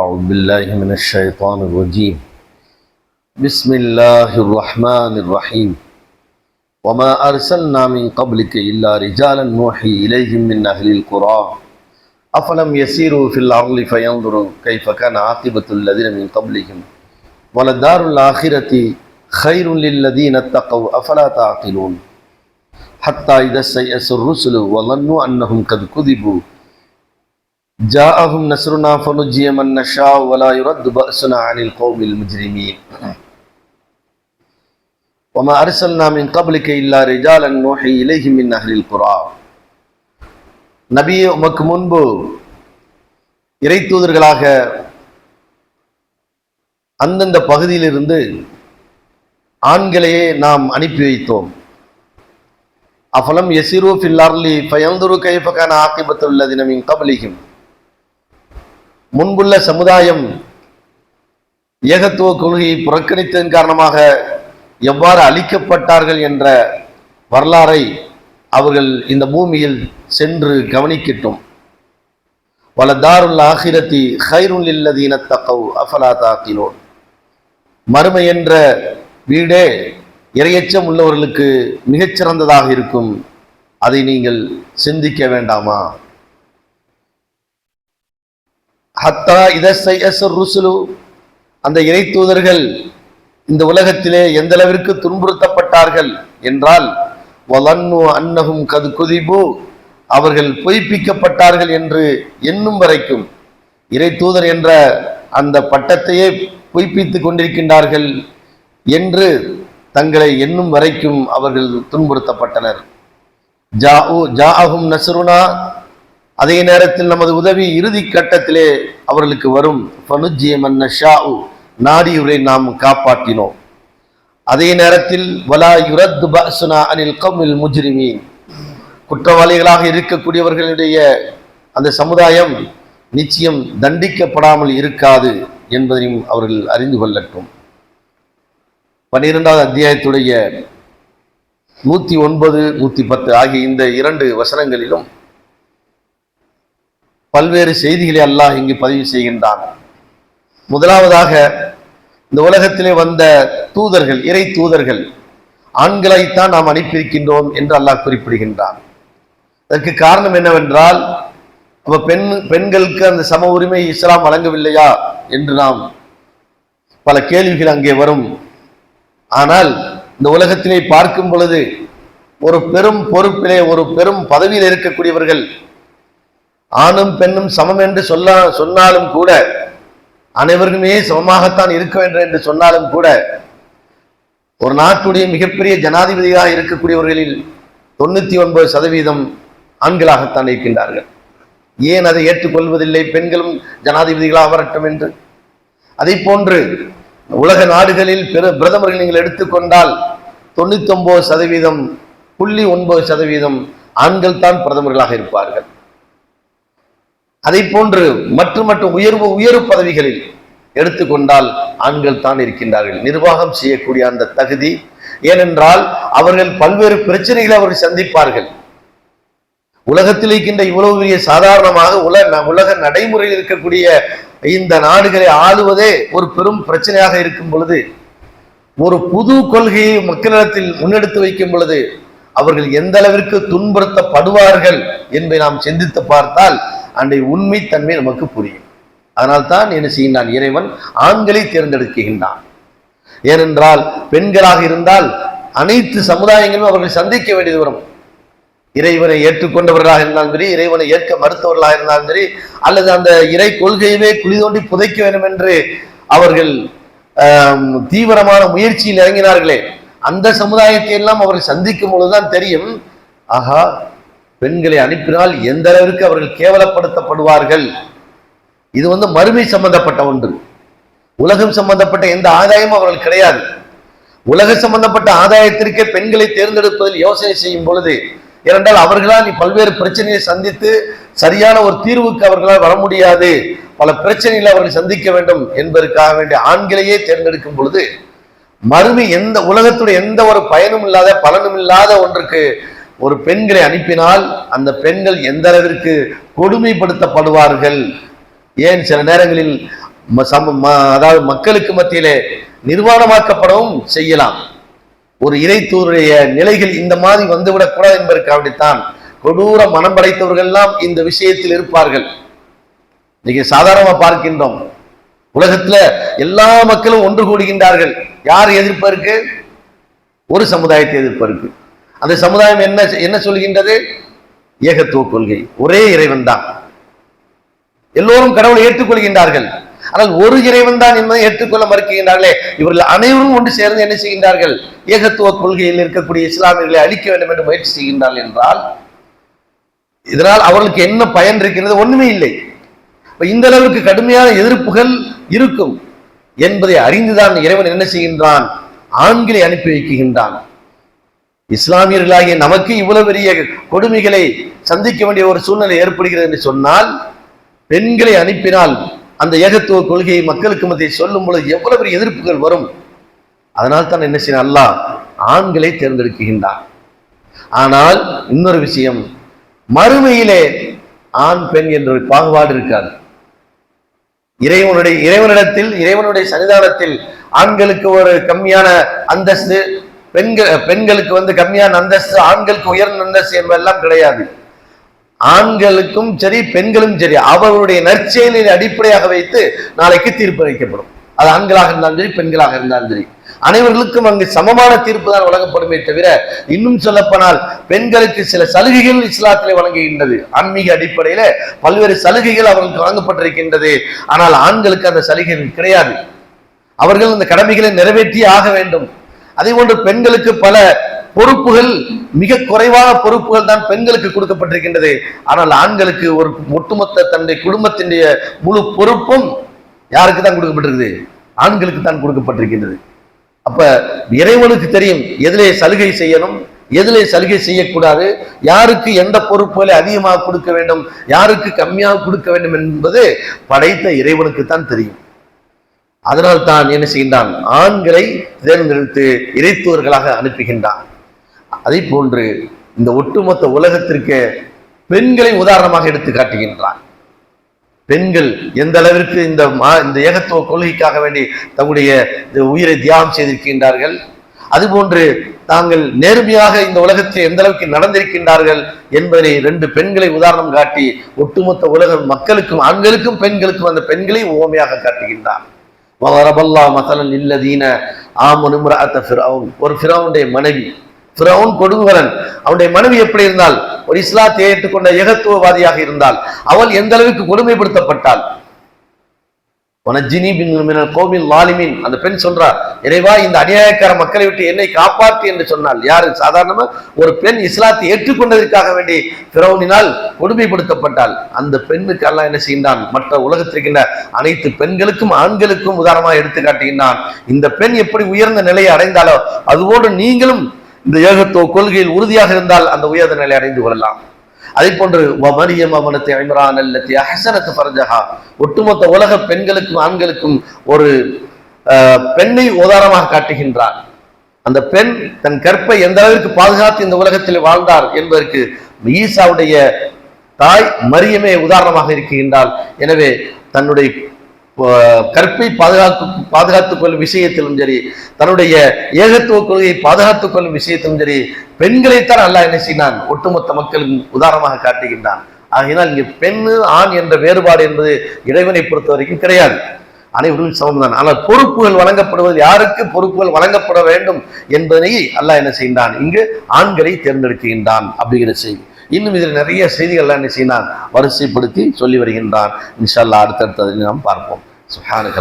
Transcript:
أعوذ بالله من الشيطان الرجيم. بسم الله الرحمن الرحيم. وما أرسلنا من قبلك إلا رجالا نوحي إليهم من أهل القرى. أفلم يسيروا في الأرض فينظروا كيف كان عاقبة الذين من قبلهم. ولدار الآخرة خير للذين اتقوا. أفلا تعقلون؟ حتى إذا استيأس الرسل وظنوا أنهم قد كذبوا جاءهم نصرنا فنجي من نشاء ولا يرد بأسنا عن القوم المجرمين وما أرسلنا من قبلك إلا رجالا نوحي إليهم من أهل القرى நபியே உமக்கு முன்பு இறை தூதர்களாக அந்தந்த பகுதியிலிருந்து ஆண்களையே நாம் அனுப்பி வைத்தோம் அஃபலம் எசிரு ஃபில்லார்லி பயந்துரு கைஃபகான ஆக்கிபத்துள்ளதின மின் கபலிகும் முன்புள்ள சமுதாயம் ஏகத்துவ கொள்கையை புறக்கணித்ததன் காரணமாக எவ்வாறு அழிக்கப்பட்டார்கள் என்ற வரலாறை அவர்கள் இந்த பூமியில் சென்று கவனிக்கட்டும். வலதாருல் ஆகிரத்தி ஹைருல் இல்லதீன தக்கவு அஃபலா தாக்கிலோன். மறுமை என்ற வீடே இரையச்சம் உள்ளவர்களுக்கு மிகச்சிறந்ததாக இருக்கும். அதை நீங்கள் சிந்திக்க வேண்டாமா? ஹத்தா இதசை ருசுலு. அந்த இறை தூதர்கள் இந்த உலகத்திலே எந்த அளவிற்கு துன்புறுத்தப்பட்டார்கள் என்றால் வலன்னு அன்னகும் கது குதிபு. அவர்கள் பொய்ப்பிக்கப்பட்டார்கள் என்று எண்ணும் வரைக்கும் இறை தூதர் என்ற அந்த பட்டத்தையே பொய்ப்பித்துக் கொண்டிருக்கின்றார்கள் என்று தங்களை எண்ணும் வரைக்கும் அவர்கள் துன்புறுத்தப்பட்டனர். ஜா ஜா ஜாஅஹும் நஸ்ருனா. அதே நேரத்தில் நமது உதவி இறுதி கட்டத்திலே அவர்களுக்கு வரும். ஃபனுஜியமன்ன ஷாஉ நாடியுரை நாம் காப்பாற்றினோம். அதே நேரத்தில் வலா யுரத் பசுனா அனில் கமில் முஜ்ரிமீன். குற்றவாளிகளாக இருக்கக்கூடியவர்களுடைய அந்த சமுதாயம் நிச்சயம் தண்டிக்கப்படாமல் இருக்காது என்பதையும் அவர்கள் அறிந்து கொள்ளட்டும். பன்னிரெண்டாவது அத்தியாயத்துடைய நூத்தி ஒன்பது நூற்றி பத்து ஆகிய இந்த இரண்டு வசனங்களிலும் பல்வேறு செய்திகளை அல்லாஹ் இங்கு பதிவு செய்கின்றான். முதலாவதாக இந்த உலகத்திலே வந்த தூதர்கள் இறை தூதர்கள் ஆண்களைத்தான் நாம் அனுப்பியிருக்கின்றோம் என்று அல்லாஹ் குறிப்பிடுகின்றான். அதற்கு காரணம் என்னவென்றால் அப்ப பெண் பெண்களுக்கு அந்த சம உரிமை இஸ்லாம் வழங்கவில்லையா என்று நாம் பல கேள்விகள் அங்கே வரும். ஆனால் இந்த உலகத்திலே பார்க்கும் பொழுது ஒரு பெரும் பொறுப்பிலே ஒரு பெரும் பதவியில் இருக்கக்கூடியவர்கள் ஆணும் பெண்ணும் சமம் என்று சொல்ல சொன்னாலும் கூட அனைவருக்குமே சமமாகத்தான் இருக்க வேண்டும் என்று சொன்னாலும் கூட ஒரு நாட்டுடைய மிகப்பெரிய ஜனாதிபதியாக இருக்கக்கூடியவர்களில் தொண்ணூத்தி ஒன்பது சதவீதம் ஆண்களாகத்தான் இருக்கின்றார்கள். ஏன் அதை ஏற்றுக்கொள்வதில்லை? பெண்களும் ஜனாதிபதிகளாக வரட்டும் என்று. அதை போன்று உலக நாடுகளில் பெரு பிரதமர்கள் நீங்கள் எடுத்துக்கொண்டால் தொண்ணூத்தி ஒன்பது சதவீதம் புள்ளி ஒன்பது சதவீதம் ஆண்கள் தான் பிரதமர்களாக இருப்பார்கள். அதை போன்று மற்ற மற்ற உயர்வு உயர்வு பதவிகளில் எடுத்துக்கொண்டால் ஆண்கள் தான் இருக்கின்றார்கள். நிர்வாகம் செய்யக்கூடிய அந்த தகுதி ஏனென்றால் அவர்கள் பல்வேறு பிரச்சனைகளை அவர்கள் சந்திப்பார்கள். உலகத்தில் இருக்கின்ற இவ்வளவு பெரிய சாதாரணமாக உலக உலக நடைமுறையில் இருக்கக்கூடிய இந்த நாடுகளை ஆளுவதே ஒரு பெரும் பிரச்சனையாக இருக்கும் பொழுது ஒரு புது கொள்கையை மக்களிடத்தில் முன்னெடுத்து வைக்கும் பொழுது அவர்கள் எந்த அளவிற்கு துன்புறுத்தப்படுவார்கள் என்பதை நாம் சிந்தித்து பார்த்தால் அன்றைய உண்மைத்தன்மை நமக்கு புரியும். அதனால்தான் என்ன செய்கின்றான் இறைவன்? ஆண்களை தேர்ந்தெடுக்கின்றான். ஏனென்றால் பெண்களாக இருந்தால் அனைத்து சமுதாயங்களும் அவர்கள் சந்திக்க வேண்டியது வரும். இறைவனை ஏற்றுக்கொண்டவர்களாக இருந்தாலும் சரி இறைவனை ஏற்க மறுத்தவர்களாக இருந்தாலும் சரி அல்லது அந்த இறை கொள்கையவே குழி தோண்டி புதைக்க வேண்டும் என்று அவர்கள் தீவிரமான முயற்சியில் இறங்கினார்களே அந்த சமுதாயத்தை எல்லாம் அவர்கள் சந்திக்கும் பொழுதுதான் தெரியும். ஆஹா பெண்களை அனுப்பினால் எந்த அளவிற்கு அவர்கள் கேவலப்படுத்தப்படுவார்கள்? இது வந்து மறுமை சம்பந்தப்பட்ட ஒன்று. உலகம் சம்பந்தப்பட்ட எந்த ஆதாயமும் அவர்கள் கிடையாது. உலக சம்பந்தப்பட்ட ஆதாயத்திற்கே பெண்களை தேர்ந்தெடுப்பதில் யோசனை செய்யும் பொழுது ஏனென்றால் அவர்களால் பல்வேறு பிரச்சனையை சந்தித்து சரியான ஒரு தீர்வுக்கு அவர்களால் வர முடியாது. பல பிரச்சனைகளை அவர்கள் சந்திக்க வேண்டும் என்பதற்காக வேண்டிய ஆண்களையே தேர்ந்தெடுக்கும் பொழுது மறுமை எந்த உலகத்துடைய எந்த ஒரு பயனும் இல்லாத பலனும் இல்லாத ஒன்றுக்கு ஒரு பெண்களை அனுப்பினால் அந்த பெண்கள் எந்த அளவிற்கு கொடுமைப்படுத்தப்படுவார்கள்? ஏன் சில நேரங்களில் ம- சம- ம- அதாவது மக்களுக்கு மத்தியிலே நிர்வாணமாக்கப்படவும் செய்யலாம். ஒரு இறைத்தூருடைய நிலைகள் இந்த மாதிரி வந்துவிடக்கூடாது என்பதற்காகத்தான் கொடூர மனம் படைத்தவர்கள்லாம் இந்த விஷயத்தில் இருப்பார்கள். இன்னைக்கு சாதாரணமாக பார்க்கின்றோம். உலகத்துல எல்லா மக்களும் ஒன்று கூடுகின்றார்கள். யார் எதிர்ப்பு இருக்கு? ஒரு சமுதாயத்தை எதிர்ப்பு இருக்கு. அந்த சமுதாயம் என்ன என்ன சொல்கின்றது? ஏகத்துவ கொள்கை. ஒரே இறைவன் தான் எல்லோரும் கடவுளை ஏற்றுக்கொள்கின்றார்கள். ஆனால் ஒரு இறைவன் தான் என்பதை ஏற்றுக்கொள்ள மறுக்கின்றார்களே. இவர்கள் அனைவரும் ஒன்று சேர்ந்து என்ன செய்கின்றார்கள்? ஏகத்துவ கொள்கையில் இருக்கக்கூடிய இஸ்லாமியர்களை அழிக்க வேண்டும் என்று முயற்சி செய்கின்றார்கள் என்றால் இதனால் அவர்களுக்கு என்ன பயன் இருக்கின்றது? ஒண்ணுமே இல்லை. இப்போ இந்த அளவுக்கு கடுமையான எதிர்ப்புகள் இருக்கும் என்பதை அறிந்துதான் இறைவன் என்ன செய்கின்றான்? ஆண்களை அனுப்பி வைக்கின்றான். இஸ்லாமியர்களாகிய நமக்கு இவ்வளவு பெரிய கொடுமைகளை சந்திக்க வேண்டிய ஒரு சூழ்நிலை ஏற்படுகிறது என்று சொன்னால் பெண்களை அனுப்பினால் அந்த ஏகத்துவ கொள்கையை மக்களுக்கு மத்தியில் சொல்லும் பொழுது எவ்வளவு பெரிய எதிர்ப்புகள் வரும்? அதனால் தான் என்ன செய்ய அல்லாஹ் ஆண்களை தேர்ந்தெடுக்கின்றான். ஆனால் இன்னொரு விஷயம் மறுமையிலே ஆண் பெண் என்ற ஒரு பாகுபாடு இருக்காது. இறைவனுடைய இறைவனிடத்தில் இறைவனுடைய சன்னிதானத்தில் ஆண்களுக்கு ஒரு கம்மியான அந்தஸ்து பெண்கள் பெண்களுக்கு வந்து கம்மியான அந்தஸ்து ஆண்களுக்கு உயர்ந்த அந்தஸ்து என்பதெல்லாம் கிடையாது. ஆண்களுக்கும் சரி பெண்களும் சரி அவர்களுடைய நற்செயலின் அடிப்படையாக வைத்து நாளைக்கு தீர்ப்பு அளிக்கப்படும். அது ஆண்களாக இருந்தாலும் சரி பெண்களாக இருந்தாலும் சரி. அனைவர்களுக்கும் அங்கு சமமான தீர்ப்பு தான் வழங்கப்படுமே தவிர இன்னும் சொல்லப்போனால் பெண்களுக்கு சில சலுகைகள் இஸ்லாத்திலே வழங்குகின்றது. ஆன்மீக அடிப்படையில பல்வேறு சலுகைகள் அவர்களுக்கு வழங்கப்பட்டிருக்கின்றது. ஆனால் ஆண்களுக்கு அந்த சலுகைகள் கிடையாது. அவர்கள் அந்த கடமைகளை நிறைவேற்றி ஆக வேண்டும். அதே போன்று பெண்களுக்கு பல பொறுப்புகள் மிக குறைவான பொறுப்புகள் தான் பெண்களுக்கு கொடுக்கப்பட்டிருக்கின்றது. ஆனால் ஆண்களுக்கு ஒரு ஒட்டுமொத்த தன்னுடைய குடும்பத்தினுடைய முழு பொறுப்பும் யாருக்கு தான் கொடுக்கப்பட்டிருக்குது? ஆண்களுக்கு தான் கொடுக்கப்பட்டிருக்கின்றது. அப்ப இறைவனுக்கு தெரியும் எதிலே சலுகை செய்யணும் எதிலே சலுகை செய்யக்கூடாது யாருக்கு எந்த பொறுப்புகளை அதிகமாக கொடுக்க வேண்டும் யாருக்கு கம்மியாக கொடுக்க வேண்டும் என்பது படைத்த இறைவனுக்கு தான் தெரியும். அதனால் தான் என்ன செய்கின்றான்? ஆண்களை தேர்ந்தெடுத்து இறைத்துவர்களாக அனுப்புகின்றான். அதே போன்று இந்த ஒட்டுமொத்த உலகத்திற்கு பெண்களை உதாரணமாக எடுத்து காட்டுகின்றான். பெண்கள் எந்த அளவிற்கு இந்த மா இந்த ஏகத்துவ கொள்கைக்காக வேண்டி தங்களுடைய உயிரை தியாகம் செய்திருக்கின்றார்கள்? அதுபோன்று தாங்கள் நேர்மையாக இந்த உலகத்தில் எந்த அளவுக்கு நடந்திருக்கின்றார்கள் என்பதை ரெண்டு பெண்களை உதாரணம் காட்டி ஒட்டுமொத்த உலக மக்களுக்கும் ஆண்களுக்கும் பெண்களுக்கும் அந்த பெண்களை உவமையாக காட்டுகின்றார். வரபல்லா மசலன் இல்லதீன ஆமனு ஒரு ஃபிரௌனுடைய மனைவி ஃபிரௌன் கொடுங்கரன் அவனுடைய மனைவி எப்படி இருந்தால்? ஒரு இஸ்லாத்தை ஏற்றுக்கொண்ட ஏகத்துவவாதியாக இருந்தால். அவள் எந்த அளவுக்கு கொடுமைப்படுத்தப்பட்டாள்? வனஜினி பின் மினல் கோவில் லாலிமின். அந்த பெண் சொல்றா இறைவா இந்த அநியாயக்கார மக்களை விட்டு என்னை காப்பாற்று என்று சொன்னால். யாரு? சாதாரணமா ஒரு பெண் இஸ்லாத்தை ஏற்றுக்கொண்டதற்காக வேண்டி பிறவனினால் கொடுமைப்படுத்தப்பட்டால் அந்த பெண்ணுக்கு அல்ல என்ன செய்கின்றான்? மற்ற உலகத்திற்கின்ற அனைத்து பெண்களுக்கும் ஆண்களுக்கும் உதாரணமாக எடுத்து காட்டுகின்றான் இந்த பெண் எப்படி உயர்ந்த நிலையை அடைந்தாலோ அதுபோன்று நீங்களும் இந்த ஏகத்துவ கொள்கையில் உறுதியாக இருந்தால் அந்த உயர்ந்த நிலை அடைந்து கொள்ளலாம். அதே போன்று மரியம் அவனத்தை ஐமரான் அல்லத்தி அஹசனத்து ஃபர்ஜஹா. ஒட்டுமொத்த உலக பெண்களுக்கும் ஆண்களுக்கும் ஒரு பெண்ணை உதாரணமாக காட்டுகின்றார் அந்த பெண் தன் கற்பை எந்த அளவிற்கு பாதுகாத்து இந்த உலகத்தில் வாழ்ந்தார் என்பதற்கு ஈசாவுடைய தாய் மரியமே உதாரணமாக இருக்கின்றால் எனவே தன்னுடைய கற்பை பாதுகாத்து பாதுகாத்துக் கொள்ளும் விஷயத்திலும் சரி தன்னுடைய ஏகத்துவ கொள்கையை பாதுகாத்துக் கொள்ளும் விஷயத்திலும் சரி பெண்களைத்தான் அல்லாஹ் என்ன செய்தான்? ஒட்டுமொத்த மக்களின் உதாரணமாக காட்டுகின்றான். ஆகையினால் இங்கே பெண்ணு ஆண் என்ற வேறுபாடு என்பது இறைவனை பொறுத்த வரைக்கும் கிடையாது. அனைவரும் சமம்தான் ஆனால் பொறுப்புகள் வழங்கப்படுவது யாருக்கு பொறுப்புகள் வழங்கப்பட வேண்டும் என்பதனை அல்லாஹ் என்ன செய்கின்றான்? இங்கு ஆண்களை தேர்ந்தெடுக்கின்றான் அப்படிங்கிற செய்தி. இன்னும் இதில் நிறைய செய்திகள்லாம் என்ன செய்யலாம் வரிசைப்படுத்தி சொல்லி வருகின்றான் இன்ஷா அல்லாஹ் அடுத்தடுத்ததை நாம் பார்ப்போம். சுஹானுகள்